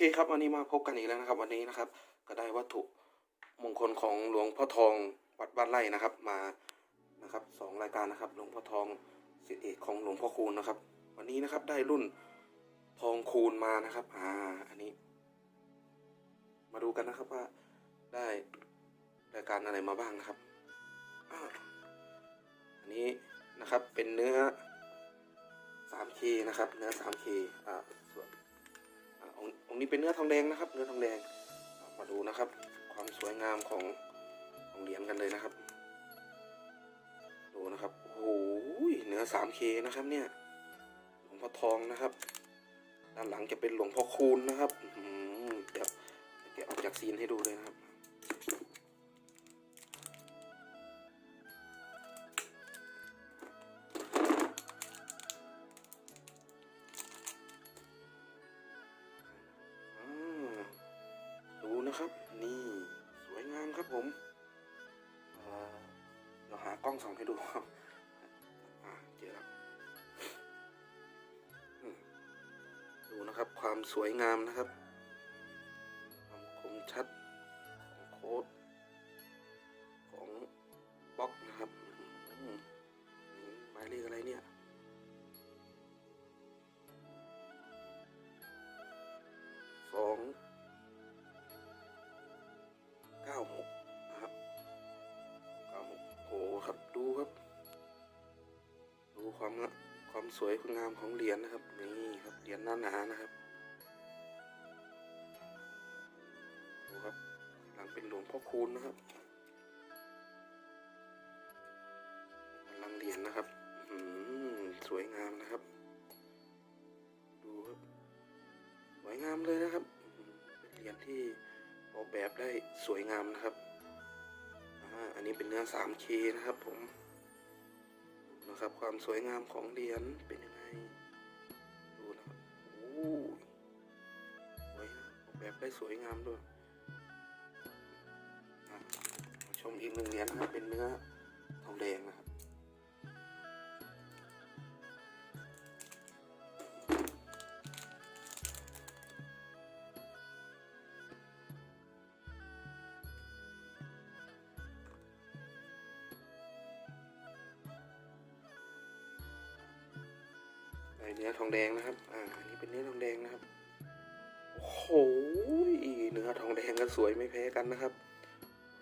คครับวันนี้มาพบกันอีกแล้วนะครับ วันนี้นะครับ ก็ได้วัตถุมงคลของหลวงพ่อทองวัดบ้านไร่นะครับ มานะครับสองรายการนะครับหลวงพ่อทองสิทธิเอกของหลวงพ่อคูณนะครับ วันนี้นะครับได้รุ่นทองคูณมานะครับ อ่าอันนี้ มาดูกันนะครับว่าได้รายการอะไรมาบ้างนะครับอ่าอันนี้นะครับเป็นเนื้อ 3K นะครับ เนื้อ 3K อ่าส่วน องค์นี้เป็นเนื้อทองแดงนะครับ เนื้อทองแดงมาดูนะครับ ความสวยงามของของเหรียญกันเลยนะครับ ดูนะครับโอ้โหเนื้อ 3K นะครับเนี่ยหลวงพ่อทองนะครับด้านหลังจะเป็นหลวงพ่อคูณนะครับอื้อหือเดี๋ยวเดี๋ยวออกจากซีนให้ดูเลยนะครับ ครับ นี่สวยงามครับผมเดี๋ยวหากล้องส่องให้ดูครับอ่าเจอแล้วดูนะครับความสวยงามนะครับ ความคมชัดของโค้ด ความงะความสวยความงามของเหรียญนะครับ นี่ครับเหรียญหน้าหนานะครับดูครับหลังเป็นหลวงพ่อคูณนะครับหลังเหรียญนะครับอืมสวยงามนะครับ ดูครับสวยงามเลยนะครับเป็นเหรียญที่ออกแบบได้สวยงามนะครับอ่าอันนี้เป็นเนื้อ 3K นะครับผม นะครับ ความสวยงามของเหรียญเป็นยังไง ดูนะครับโอ้สวยนะออกแบบได้สวยงามด้วยชมอีกหนึ่งเหรียญนะครับเป็นเนื้อทองแดงนะครับ เนื้อทองแดงนะครับ อ่า อันนี้เป็นเนื้อทองแดงนะครับ โอ้โหเนื้อทองแดงก็สวยไม่แพ้กันนะครับ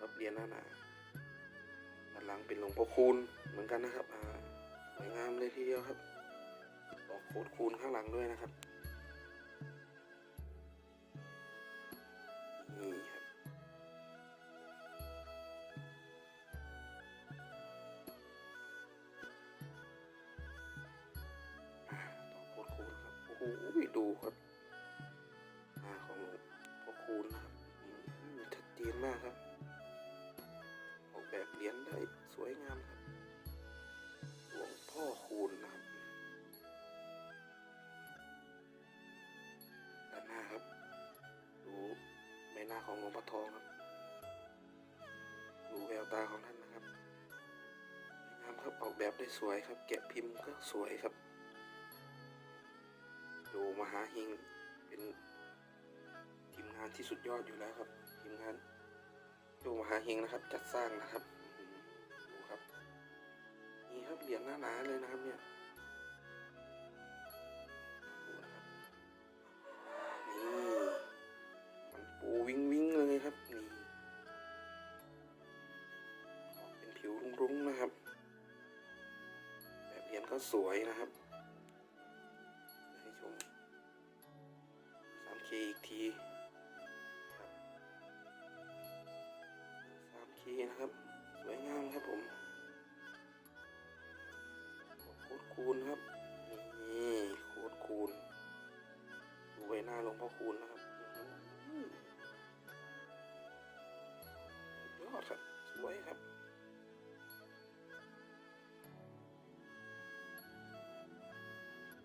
รับเหรียญหน้าหนาด้านหลังเป็นหลวงพ่อคูณเหมือนกันนะครับ อ่า สวยงามเลยทีเดียวครับออกโคตรคูณข้างหลังด้วยนะครับ โอ้โหดูครับอ่าของหลวงพ่อคูณนะครับชัดเจนมากครับ ออกแบบเหรียญได้สวยงามครับหลวงพ่อคูณนะครับด้านหน้าครับ ดูใบหน้าของหลวงพ่อทองครับ ดูแววตาของท่านนะครับสวยงามครับออกแบบได้สวยครับ แกะพิมพ์ก็สวยครับ มหาหิงเป็นทีมงานที่สุดยอดอยู่แล้วครับทีมงานดูมหาหิงนะครับ จัดสร้างนะครับดูครับนี่ครับเหรียญหน้าหนาเลยนะครับเนี่ยดูนะครับนี่มันปูวิงวิงเลยครับนี่เป็นผิวรุ้งๆนะครับ แบบเหรียญก็สวยนะครับ 3K อีกทีครับ 3K นะครับ สวยงามครับผมโคตรคูณครับ นี่โคตรคูณดูใบหน้าหลวงพ่อคูณนะครับอื้ออสุดยอดครับ สวยครับ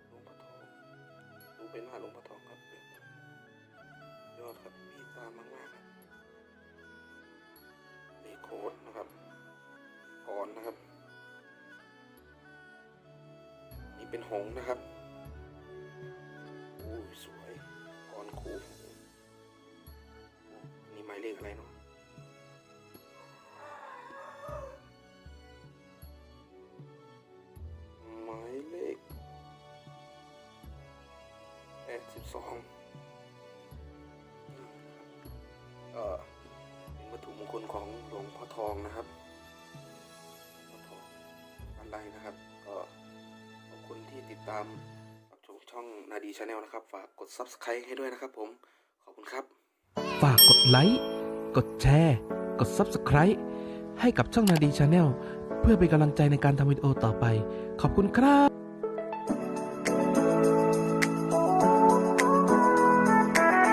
หลวงพ่อทองดูเป็นหน้าหลวงพ่อทองครับ อดครับมีตามากมากๆครับนี่โค้ดนะครับก่อนนะครับ นี่เป็นหงนะครับอู้สวยก่อนคูเลขอะไรเนาะหมายเลขแปดสิบสอง เออเป็นวัตถุมงคลของหลวงพ่อทองนะครับพ่อทองอะไรนะครับ ก็ขอบคุณที่ติดตามรับชมช่องนาดีชาแนลนะครับ ฝากกด Subscribe ให้ด้วยนะครับผม ขอบคุณครับ ฝากกดไลค์ กดแชร์ กด Subscribe ให้กับช่องนาดีชาแนลเพื่อเป็นกำลังใจในการทำวิดีโอต่อไป ขอบคุณครับ